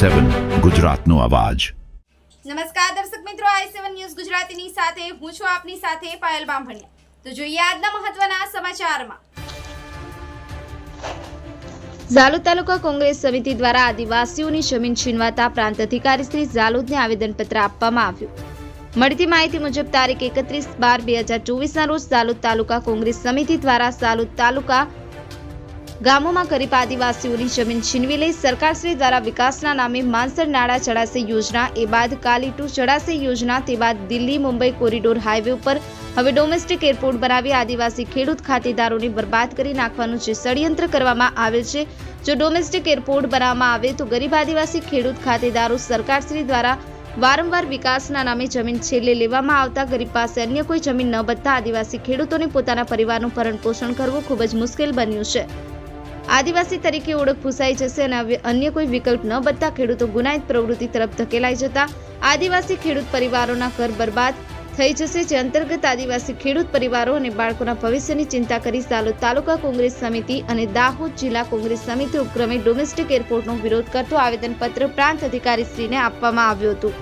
સેવન ગુજરાતનો અવાજ. નમસ્કાર દર્શક મિત્રો આઈ સેવન ન્યૂઝ ગુજરાતીની સાથે હું છું આપની સાથે પાયલ બામભણિયા. તો જોઈએ આજના મહત્વના સમાચારમાં. ઝાલોદ તાલુકા કોંગ્રેસ સમિતિ દ્વારા આદિવાસીઓની જમીન છીનવાતા પ્રાંત અધિકારી શ્રી ઝાલોદને આવેદનપત્ર આપવામાં આવ્યું. મળતી માહિતી મુજબ તારીખ એકત્રીસ બાર બે હજાર ચોવીસના રોજ ઝાલોદ તાલુકા કોંગ્રેસ સમિતિ દ્વારા ઝાલોદ તાલુકા ગામોમાં ગરીબ આદિવાસીઓની જમીન છીનવી લઈ સરકારશ્રી દ્વારા વિકાસના નામે માનસર નાળા જળાશય યોજના. એ બાદ કાલીટુ જળાશય યોજના. તે બાદ દિલ્હી મુંબઈ કોરિડોર હાઈવે ઉપર હવે ડોમેસ્ટિક એરપોર્ટ બનાવી આદિવાસી ખેડૂત ખાતેદારોને બરબાદ કરી નાખવાનું જે ષડયંત્ર કરવામાં આવેલ છે. જો ડોમેસ્ટિક એરપોર્ટ બનાવવામાં આવે તો ગરીબ આદિવાસી ખેડૂત ખાતેદારો સરકારશ્રી દ્વારા વારંવાર વિકાસના નામે જમીન છેલ્લે લેવામાં આવતા. ગરીબ પાસે અન્ય કોઈ જમીન ન બધતા આદિવાસી ખેડૂતોને પોતાના પરિવારનું ભરણ પોષણ કરવું ખૂબ જ મુશ્કેલ બન્યું છે. આદિવાસી તરીકે ઓળખ ભૂસાઈ જશે અને અન્ય કોઈ વિકલ્પ ન બનતા ખેડૂતો ગુનાહિત પ્રવૃત્તિ તરફ ધકેલાઈ જતા આદિવાસી ખેડૂત પરિવારોના ઘર બરબાદ થઈ જશે, જે અંતર્ગત આદિવાસી ખેડૂત પરિવારો અને બાળકોના ભવિષ્યની ચિંતા કરી સાલોદ તાલુકા કોંગ્રેસ સમિતિ અને દાહોદ જિલ્લા કોંગ્રેસ સમિતિ ઉપક્રમે ડોમેસ્ટિક એરપોર્ટનો વિરોધ કરતો આવેદનપત્ર પ્રાંત અધિકારીશ્રીને આપવામાં આવ્યું હતું.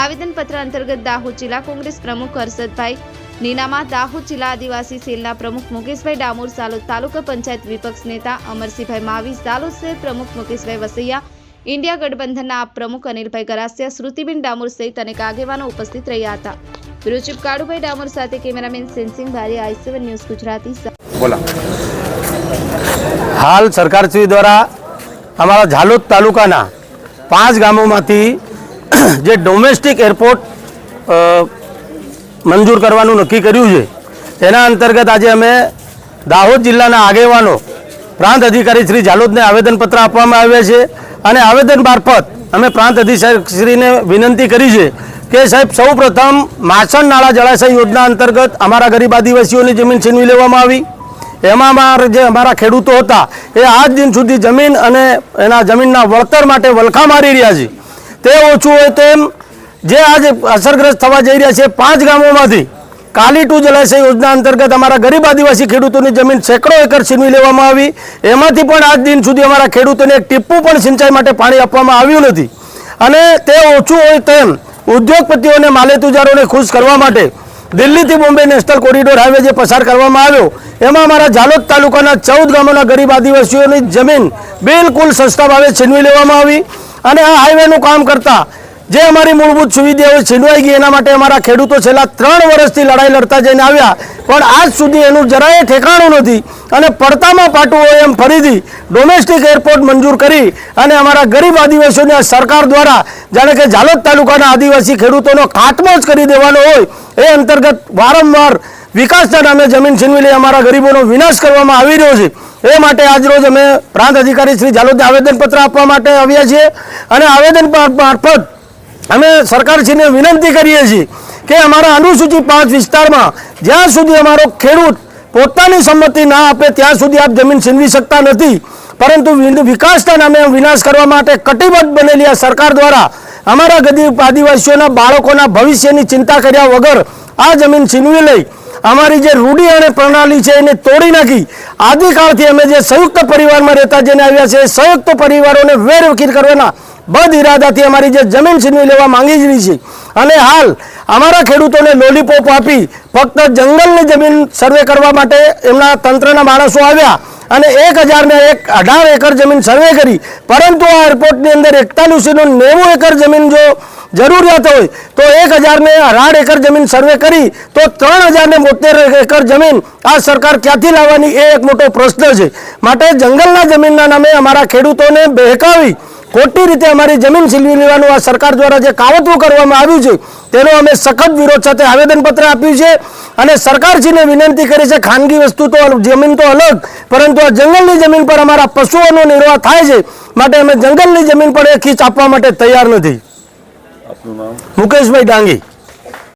આવેદનપત્ર અંતર્ગત દાહોદ જિલ્લા કોંગ્રેસ પ્રમુખ હર્ષદભાઈ નીનામાં દાહોદ જિલ્લા આદિવાસી સેલના પ્રમુખ મુકેશભાઈ ડામોર સાલોદ તાલુકા પંચાયત વિપક્ષ નેતા અમરસિંહભાઈ માવી સાલોદ શહેર પ્રમુખ મુકેશભાઈ વસૈયા ઇન્ડિયા ગઠબંધનના પ્રમુખ અનિલભાઈ ગરાસિયા શ્રુતિબેન ડામોર સહિત અનેક આગેવાનો ઉપસ્થિત રહ્યા હતા. બ્યુરો ચીફ કાળુભાઈ ડામોર સાથે કેમેરામેન સેન્સિંગ ભારી આઈ સેવન ન્યૂઝ ગુજરાતી બોલા. હાલ સરકારશ્રી દ્વારા અમારા ઝાલોદ તાલુકાના પાંચ ગામોમાંથી જે ડોમેસ્ટિક એરપોર્ટ અ, મંજૂર કરવાનું નક્કી કર્યું છે. તેના અંતર્ગત આજે અમે દાહોદ જિલ્લાના આગેવાનો, પ્રાંત અધિકારી શ્રી ઝાલોદને આવેદનપત્ર આપવામાં આવ્યા છે અને આવેદન મારફત અમે પ્રાંત અધિકારીશ્રીને વિનંતી કરી છે કે સાહેબ, સૌપ્રથમ માસણ નાળા જળાશય યોજના અંતર્ગત અમારા ગરીબ આદિવાસીઓની જમીન છીનવી લેવામાં આવી. એમાં અમારા જે અમારા ખેડૂતો હતા, એ આજ દિન સુધી જમીન અને એના જમીનના વળતર માટે વલખા મારી રહ્યા છે. તે ઓછું હોય તેમ જે આજે અસરગ્રસ્ત થવા જઈ રહ્યા છે પાંચ ગામોમાંથી, કાલી ટુ જલાશય યોજના અંતર્ગત અમારા ગરીબ આદિવાસી ખેડૂતોની જમીન સેંકડો એકર છીનવી લેવામાં આવી. એમાંથી પણ આજ દિન સુધી અમારા ખેડૂતોને એક ટીપું પણ સિંચાઈ માટે પાણી આપવામાં આવ્યું નથી. અને તે ઓછું હોય તેમ ઉદ્યોગપતિઓને, માલેતુજારોને ખુશ કરવા માટે દિલ્હીથી બોમ્બે નેશનલ કોરિડોર હાઈવે જે પસાર કરવામાં આવ્યો, એમાં અમારા ઝાલોદ તાલુકાના ચૌદ ગામોના ગરીબ આદિવાસીઓની જમીન બિલકુલ સસ્તા ભાવે છીનવી લેવામાં આવી. અને આ હાઈવેનું કામ કરતા જે અમારી મૂળભૂત સુવિધાઓ છીનવાઈ ગઈ એના માટે અમારા ખેડૂતો છેલ્લા ત્રણ વર્ષથી લડાઈ લડતા જઈને આવ્યા. પણ આજ સુધી એનું જરાય ઠેકાણું નથી અને પડતામાં પાટવું હોય એમ ફરીથી ડોમેસ્ટિક એરપોર્ટ મંજૂર કરી અને અમારા ગરીબ આદિવાસીઓને સરકાર દ્વારા જાણે કે ઝાલોદ તાલુકાના આદિવાસી ખેડૂતોનો ખાતમો જ કરી દેવાનો હોય એ અંતર્ગત વારંવાર વિકાસના નામે જમીન છીનવી લઈ અમારા ગરીબોનો વિનાશ કરવામાં આવી રહ્યો છે. એ માટે આજરોજ અમે પ્રાંત અધિકારી શ્રી ઝાલોદને આવેદનપત્ર આપવા માટે આવ્યા છીએ અને આવેદન મારફત અમે સરકારશ્રીને વિનંતી કરીએ છીએ કે અમારા અનુસૂચિત પાંચ વિસ્તારમાં જ્યાં સુધી અમારો ખેડૂત પોતાની સંમતિ ના આપે, ત્યાં સુધી આપ જમીન છીનવી શકતા નથી. પરંતુ વિકાસના નામે વિનાશ કરવા માટે કટિબદ્ધ બનેલી આ સરકાર દ્વારા અમારા ગરીબ આદિવાસીઓના બાળકોના ભવિષ્યની ચિંતા કર્યા વગર આ જમીન છીનવી લઈ અમારી જે રૂઢી અને પ્રણાલી છે એને તોડી નાખી. આદિકાળથી અમે જે સંયુક્ત પરિવારમાં રહેતા, જેને આવ્યા છે સંયુક્ત પરિવારોને વેરવકીર કરવાના બદ ઇરાદાથી અમારી જે જમીન છીનવી લેવા માંગી જ છે. અને હાલ અમારા ખેડૂતોને લોલીપોપ આપી ફક્ત જંગલની જમીન સર્વે કરવા માટે એમના તંત્રના માણસો આવ્યા અને એક હજારને એક અઢાર એકર જમીન સર્વે કરી. પરંતુ આ એરપોર્ટની અંદર એકતાલીસીનો નેવું એકર જમીન જો જરૂરિયાત હોય તો એક હજારને અઢાર એકર જમીન સર્વે કરી તો ત્રણ હજારને બોતેર એકર જમીન આ સરકાર ક્યાંથી લાવવાની એ એક મોટો પ્રશ્ન છે. માટે જંગલના જમીનના નામે અમારા ખેડૂતોને બહેકાવી ખોટી રીતે અમારી જમીન છીનવી લેવાનું આ સરકાર દ્વારા જે કાવતરું કરવામાં આવ્યું છે તેનો અમે સખત વિરોધ સાથે આવેદનપત્ર આપ્યું છે અને સરકારશ્રીને વિનંતી કરી છે ખાનગી વસ્તુ તો જમીન તો અલગ પરંતુ આ જંગલની જમીન પર અમારા પશુઓનો નિર્વાહ થાય છે માટે અમે જંગલની જમીન પર એ ખીચ આપવા માટે તૈયાર નથી. મુકેશભાઈ ડાંગી.